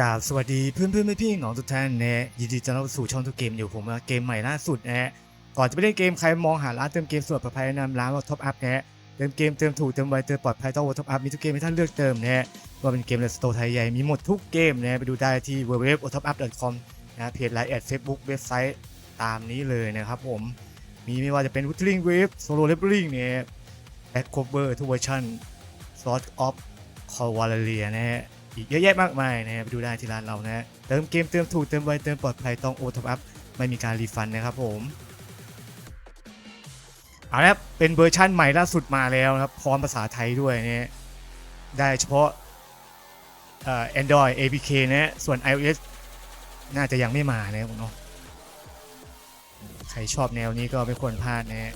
กราบสวัสดีเพื่อนเพื่อนพี่ๆน้องทุกท่านนะยินดีต้อนรับสู่ช่องทุกเกมอยู่ผมเกมใหม่ล่าสุดนะก่อนจะไปเล่นเกมใครมองหาร้านเติมเกมสดปลอดภัยแนะนำร้านว่าท็อปอัพนะเติมเกมเติมถูกเติมไวเติมปลอดภัยต้องว่าท็อปอัพมีทุกเกมให้ท่านเลือกเติมนะว่าเป็นเกมในสโตร์ไทยใหญ่มีหมดทุกเกมนะไปดูได้ที่ www.topup.com นะฮะเพจไลน์แอดเฟซบุ๊กเว็บไซต์ตามนี้เลยนะครับผมมีไม่ว่าจะเป็น Wuthering Wave Solo Leveling เนี่ย Back Cover ทุกเวอร์ชัน Sword of c a l v a l i a นะฮะ อีกเยอะแยะมากมายนะฮะไปดูได้ที่ร้านเรานะฮะเติมเกมเติมถูกเติมไวเติมปลอดภัยต้องโอท็อปอัพไม่มีการรีฟันนะครับผมเอาละเป็นเวอร์ชั่นใหม่ล่าสุดมาแล้วครับพร้อมภาษาไทยด้วยเนะฮะได้เฉพาะเอ่อ Android APK นะส่วน iOS น่าจะยังไม่มานะครับเนาะใครชอบแนวนี้ก็ไม่ควรพลาดนะ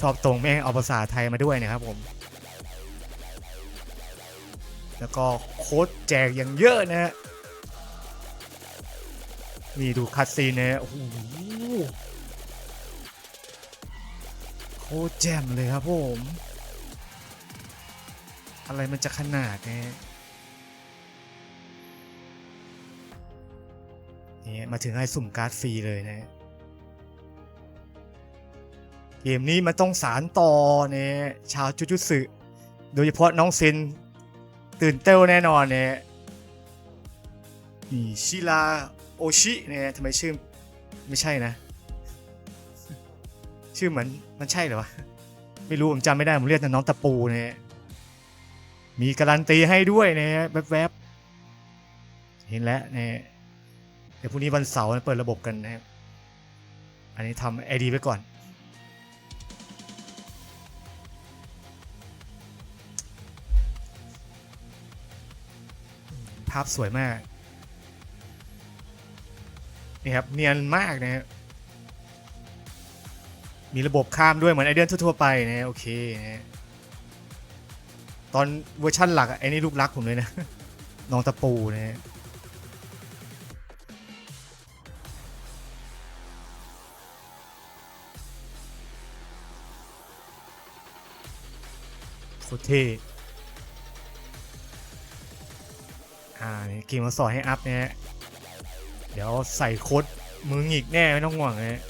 ชอบตรงแม่งเอาภาษาไทยมาด้วยนะครับผม แล้วก็โค้ดแจกอย่างเยอะนะฮะนี่ดูคัดซีนนะโอ้โหโคตรแจ่มเลยครับผม อะไรมันจะขนาดเนี้นี่มาถึงให้สุ่มการ์ดฟรีเลยนะเกมนี้มันต้องสารต่อเนี่ยชาวจุจุสึโดยเฉพาะน้องเซน ตื่นเต้นแน่นอนเนี่ยนี่ชิราโอชิเนี่ยทำไมชื่อไม่ใช่นะ ชื่อเหมือนมันใช่เหรอวะไม่รู้ผมจำไม่ได้ผมเรียกน้องตะปูเนี่ยมีการันตีให้ด้วยเนี่ยแวบๆเห็นแล้วเนี่ยเดี๋ยวพรุ่งนี้วันเสาร์เปิดระบบกันนะครับอันนี้ทำไอดีไว้ก่อน ภาพสวยมาก นี่ครับ เนียนมากนะฮะมีระบบข้ามด้วยเหมือนไอเดียนทั่วๆไปนะโอเคนะตอนเวอร์ชั่นหลักไอ้นี่ลูกรักผมเลยนะน้องตะปูนะฮะโคตรเท่ อ่าเกมมาสอนให้อัพเนะฮะเดี๋ยวใส่โค้ดมือหงิกแน่ไม่ต้องห่วงนะฮะ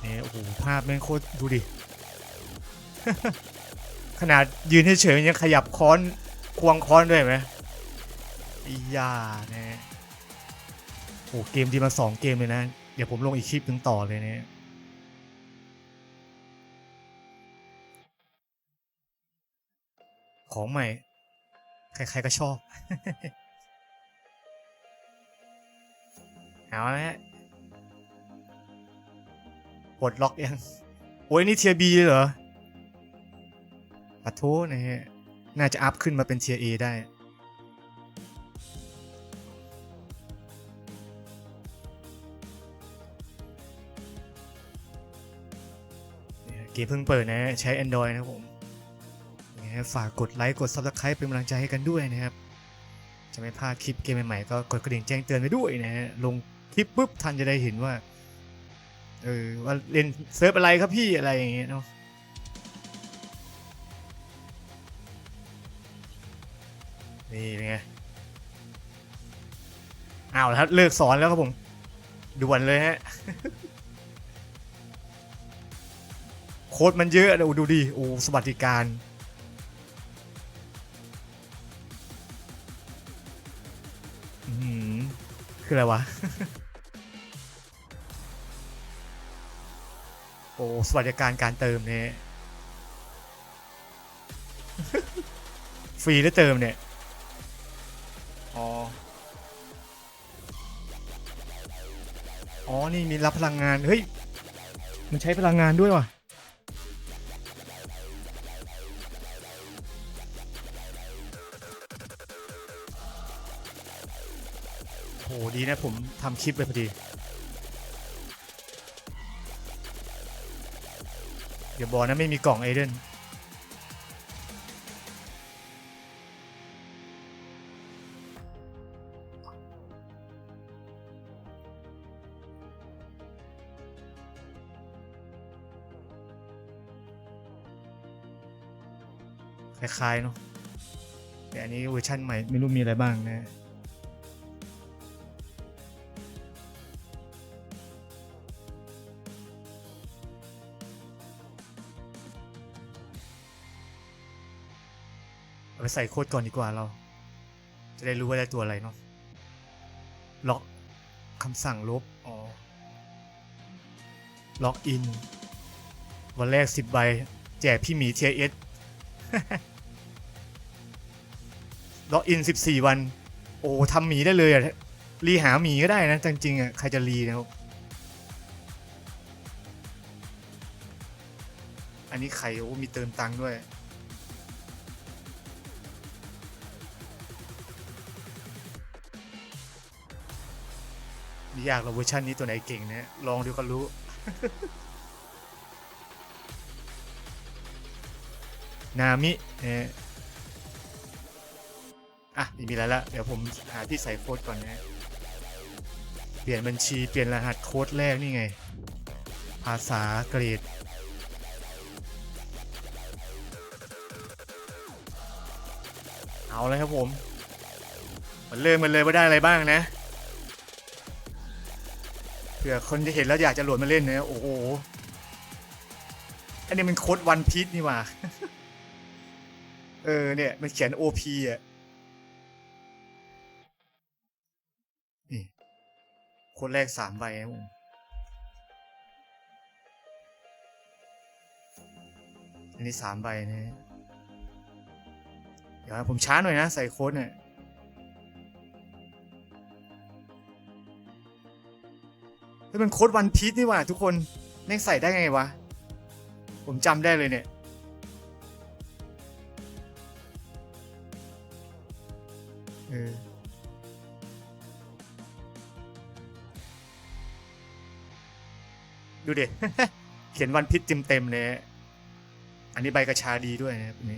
เนี่ยโอ้โหภาพแม่งโคตรดูดิ ขนาดยืนเฉยๆยังขยับค้อนควงค้อนด้วยไหมอียานะฮะโอ้เกมดีมาสองเกมเลยนะ เดี๋ยวผมลงอีกคลิปหนึ่งต่อเลยเนี่ย ของใหม่ ใครๆก็ชอบ เอาละฮะปลดล็อกยัง โอ้ยนี่เทียบีเหรอปะโทนะฮะ น่าจะอัพขึ้นมาเป็นเทียเอได้เนี่เกมเพิ่งเปิดนะ ใช้ Android นะผม นะฝากกดไลค์กด Subscribe เป็นกำลังใจให้กันด้วยนะครับจะไม่พลาดคลิปเกมใหม่ๆก็กดกระดิ่งแจ้งเตือนไว้ด้วยนะฮะลงคลิปปุ๊บทันจะได้เห็นว่าเออว่าเล่นเซิร์ฟอะไรครับพี่อะไรอย่างเงี้ยเนาะนี่เป็นไงอ้าวแล้วครับเลิกสอนแล้วครับผมด่วนเลยฮะโค้ดมันเยอะนะโอ้ดูดิโอ้สวัสดิการ คืออะไรวะ โอ้สวัสดิการการเติมเนี่ยฟรีได้เติมเนี่ย อ๋อ อ๋อ นี่มีรับพลังงาน เฮ้ย มันใช้พลังงานด้วยว่ะ โหดีนะผมทำคลิปไปพอดี เดี๋ยวบอกนะไม่มีกล่องเอเดนคล้ายๆเนาะแต่อันนี้เวอร์ชันใหม่ไม่รู้มีอะไรบ้างนะ ใส่โค้ดก่อนดีกว่าเรา จะได้รู้ว่าได้ตัวอะไรเนาะล็อกคำสั่งลบอ๋อล็อกอิน วันแรกสิบใบ แจกพี่หมีเทียเอสล็อกอินสิบสี่วัน โอ้ทำหมีได้เลยอะรีหาหมีก็ได้นะ จริงๆอะใครจะรีนะครับอันนี้ใครโอ้มีเติมตังค์ด้วย ยากเราเวอร์ชันนี้ตัวไหนเก่งเนี่ยลองดูก็รู้ นามิเนี่ยอะไม่มีแล้วละเดี๋ยวผมหาที่ใส่โค้ดก่อนนะเปลี่ยนบัญชีเปลี่ยนรหัสโค้ดแรกนี่ไง ภาษาเกรดเอาเลยครับผมมันเริ่มกันเลยว่าได้อะไรบ้างนะ เผื่อคนจะเห็นแล้วอยากจะโหลดมาเล่นนะโอ้โห อันนี้มันโค้ดวันพีชนี่หว่า เออเนี่ย มันเขียน OP อะนี่โค้ดแรกสามใบนะผมอันนี้สามใบนะเดี๋ยวผมช้าหน่อยนะ ใส่โค้ดเนี่ย นี่มันโค้ดวันพีชนี่หว่าทุกคนแม่งใส่ได้ไงวะ ผมจำได้เลยเนี่ย เออดูเด็เขียนวันพิษเต็มๆเลย อันนี้ใบกระชาดีด้วยนะครับอัน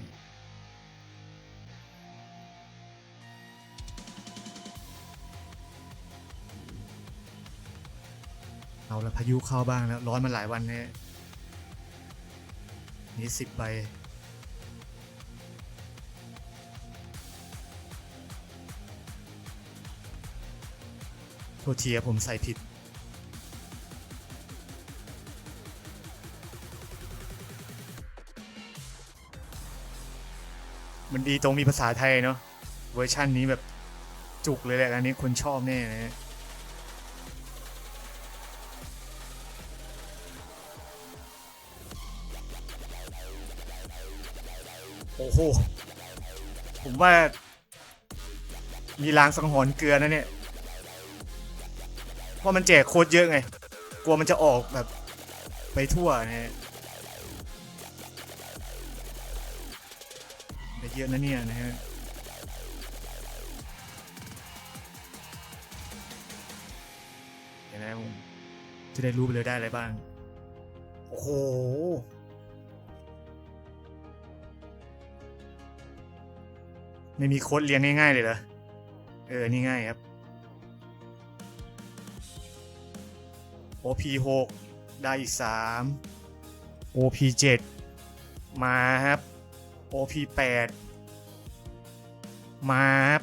เอาละพายุเข้าบ้างแล้ว ร้อนมาหลายวันเนี่ยนี่สิบใบโทษทีผมใส่ผิดมันดีตรงมีภาษาไทยเนาะเวอร์ชันนี้แบบจุกเลยแหละอันนี้คนชอบแน่นะ โอ้โห ผมว่า มีลางสังหรณ์เกลือนะเนี่ยเพราะมันแจกโค้ดเยอะไง กลัวมันจะออกแบบไปทั่วนะฮะเยอะนะเนี่ยนะฮะเดี๋ยวนะผมจะได้รู้ไปเลยได้อะไรบ้าง โอ้โห ไม่มีโค้ดเรียงง่าย ๆ เลยเหรอ เออ นี่ง่ายครับ OP 6ได้อีก 3 OP 7มาครับ OP 8มาครับ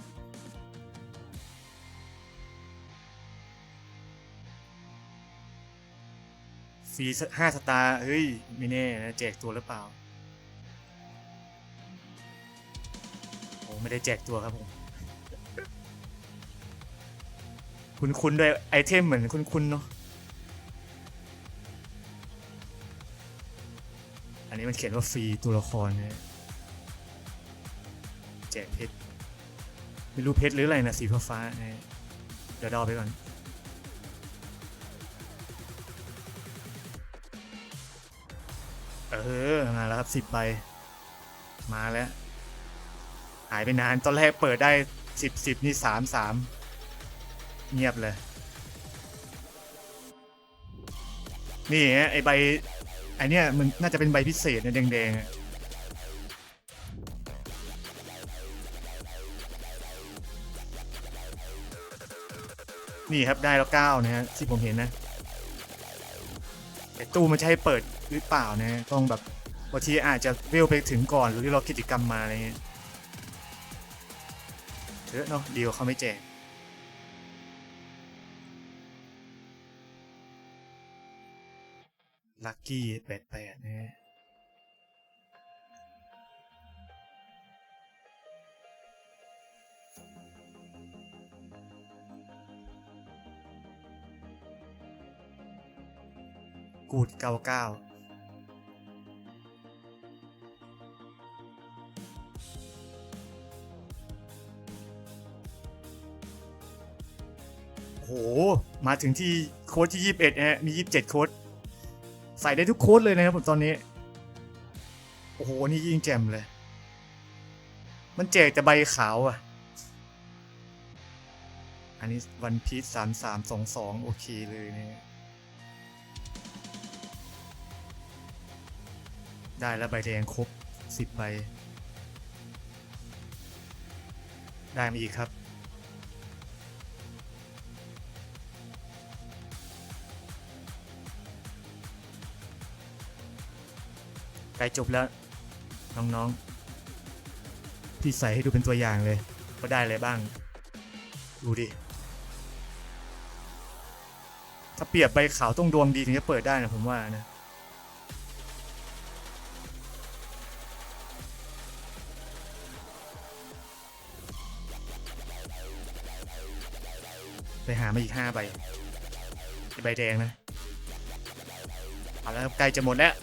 ฟรีห้าสตาร์เฮ้ย ไม่แน่นะแจกตัวหรือเปล่า ไม่ได้แจกตัวครับผม คุณคุณด้วยไอเทมเหมือนคุณคุณเนาะ อันนี้มันเขียนว่าฟรีตัวละครเนี่ยแจกเพชรไม่รู้เพชรหรืออะไรนะสีฟ้าฟ้าเนี่ยเดี๋ยวดาไปก่อนเออ มาแล้วครับสิบใบ มาแล้ว หายไปนาน ตอนแรกเปิดได้สิบสิบนี่สามสามเงียบเลย นี่ฮะไอใบไอเนี้ยมันน่าจะเป็นใบพิเศษนะแดงๆนี่ครับได้แล้วเก้านะฮะที่ผมเห็นนะแต่ตู้มันจะให้เปิดหรือเปล่านะต้องแบบบางทีอาจจะเวลไปถึงก่อนหรือที่เรากิจกรรมมาอะไรเงี้ย เยอะเนาะดีกว่าเขาไม่แจกลัคกี้แปดแปดนะฮะกูดเก้าเก้า ห มาถึงที่โค้ดที่21นะฮะมี27โค้ดใส่ได้ทุกโค้ดเลยนะครับผมตอนนี้ โอ้โห นี่ยิ่งแจ่มเลย มันแจกแต่ใบขาวอะ อันนี้วันพีซสามสามสองสองโอเคเลยเนี่ยได้แล้วใบแดงครบสิบใบ ได้มาอีกครับ กล้จบแล้ว น้องๆพี่ใส่ให้ดูเป็นตัวอย่างเลยว่าได้อะไรบ้าง ดูดิ ถ้าเปรียบใบขาวต้องดวงดีถึงจะเปิดได้นะผมว่านะไปหามาอีกห้าใบใบแดงนะเอาแล้วครับใกล้จะหมดแล้ว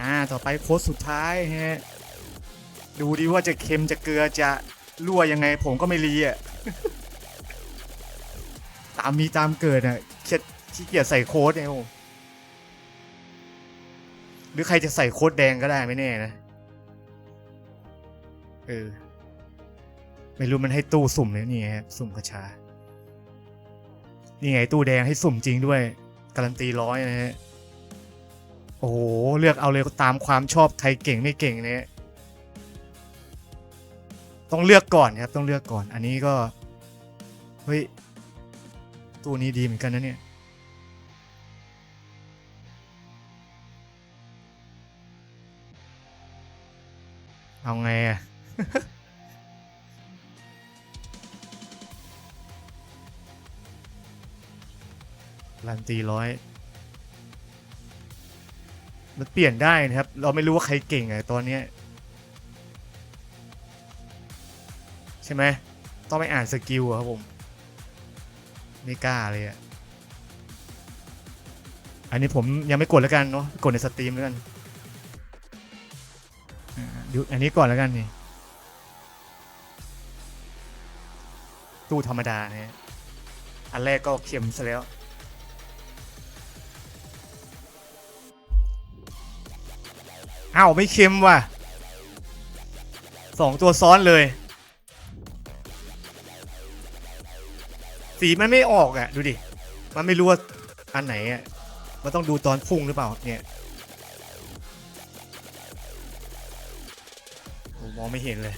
อ่าต่อไปโค้ดสุดท้ายฮะดูดิว่าจะเค็มจะเกลือจะรั่วยังไงผมก็ไม่รีอะตามมีตามเกิดอะเขียดขี้เกียจใส่โค้ดเนี่ยโอ้หรือใครจะใส่โค้ดแดงก็ได้ไม่แน่นะเออไม่รู้มันให้ตู้สุ่มเลยนี่ไงครับสุ่มกระชา นี่ไงตู้แดงให้สุ่มจริงด้วย การันตีร้อยนะฮะ โอ้โห เลือกเอาเลยตามความชอบใครเก่งไม่เก่งเนี่ยต้องเลือกก่อนครับต้องเลือกก่อน อันนี้ก็เฮ้ยตู้นี้ดีเหมือนกันนะเนี่ยเอาไงอะลันตีร้อย มันเปลี่ยนได้นะครับ เราไม่รู้ว่าใครเก่งไงตอนนี้ใช่ไหมต้องไปอ่านสกิลอะครับผม ไม่กล้าเลยอะอันนี้ผมยังไม่กดแล้วกันเนาะกดในสตรีมแล้วกันอ่าดูอันนี้ก่อนแล้วกันนี่ตู้ธรรมดาเนี่ยอันแรกก็เข็มซะแล้ว อ้าวไม่เค็มว่ะสองตัวซ้อนเลย สีมันไม่ออกอะ ดูดิ มันไม่รู้ว่าอันไหนอะ มันต้องดูตอนพุ่งหรือเปล่าเนี่ยมองไม่เห็นเลย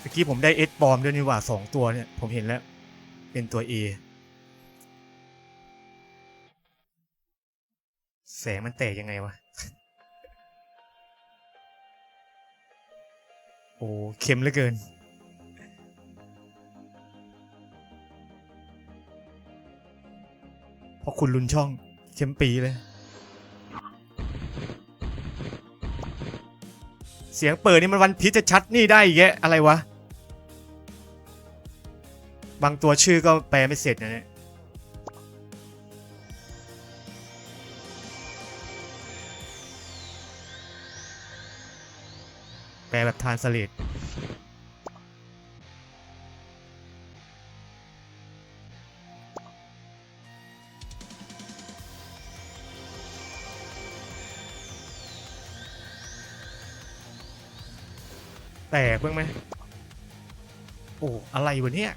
เมื่อกี้ผมได้เอสบอมด้วยนี่หว่าสองตัวเนี่ย ผมเห็นแล้ว เป็นตัว A สงมันแตกยังไงวะ โอ้เค็มเหลือเกิน เพราะคุณลุนช่องเค็มปีเลย เสียงเปิดนี่มันวันพีชจะชัดนี่ได้อีกแกอะไรวะ บางตัวชื่อก็แปลไม่เสร็จนะเนี่ย ลแบบทานสลิดแตกบ้างไหม โอ้ อะไรวะเนี่ย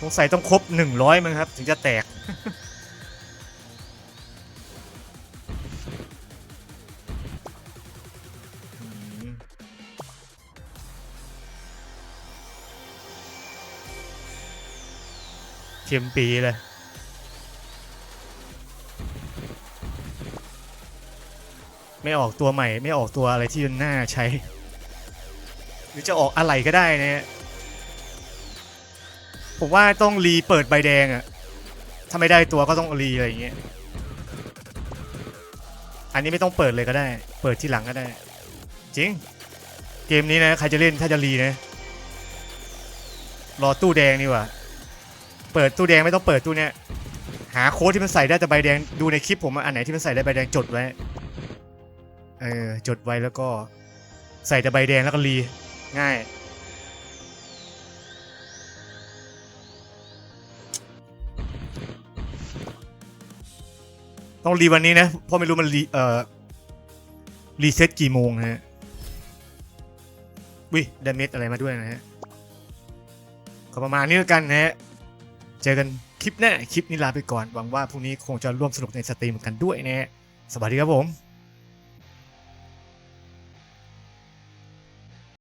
สงสัยต้องครบหนึ่งร้อยมั้งครับ ถึงจะแตก เข็มปีเลย ไม่ออกตัวใหม่ ไม่ออกตัวอะไรที่น่าใช้ หรือจะออกอะไรก็ได้นะฮะผมว่าต้องรีเปิดใบแดงอะถ้าไม่ได้ตัวก็ต้องรีอะไรอย่างเงี้ย อันนี้ไม่ต้องเปิดเลยก็ได้ เปิดที่หลังก็ได้ จริง เกมนี้นะ ใครจะเล่นถ้าจะรีนะ รอตู้แดงนี่ว่า เปิดตู้แดงไม่ต้องเปิดตู้เนี้ยหาโค้ดที่มันใส่ได้แต่ใบแดงดูในคลิปผมอันไหนที่มันใส่ได้ใบแดงจดไว้เออจดไว้แล้วก็ใส่แต่ใบแดงแล้วก็รีง่ายต้องรีวันนี้นะเพราะไม่รู้มันรีเอ่อรีเซ็ตกี่โมงนะฮะวิดาเมจอะไรมาด้วยนะฮะก็ประมาณนี้แล้วกันนะฮะ เจอกันคลิปหน้าคลิปนี้ลาไปก่อนหวังว่าพรุ่งนี้คงจะร่วมสนุกในสตรีมกันด้วยนะฮะสวัสดีครับผม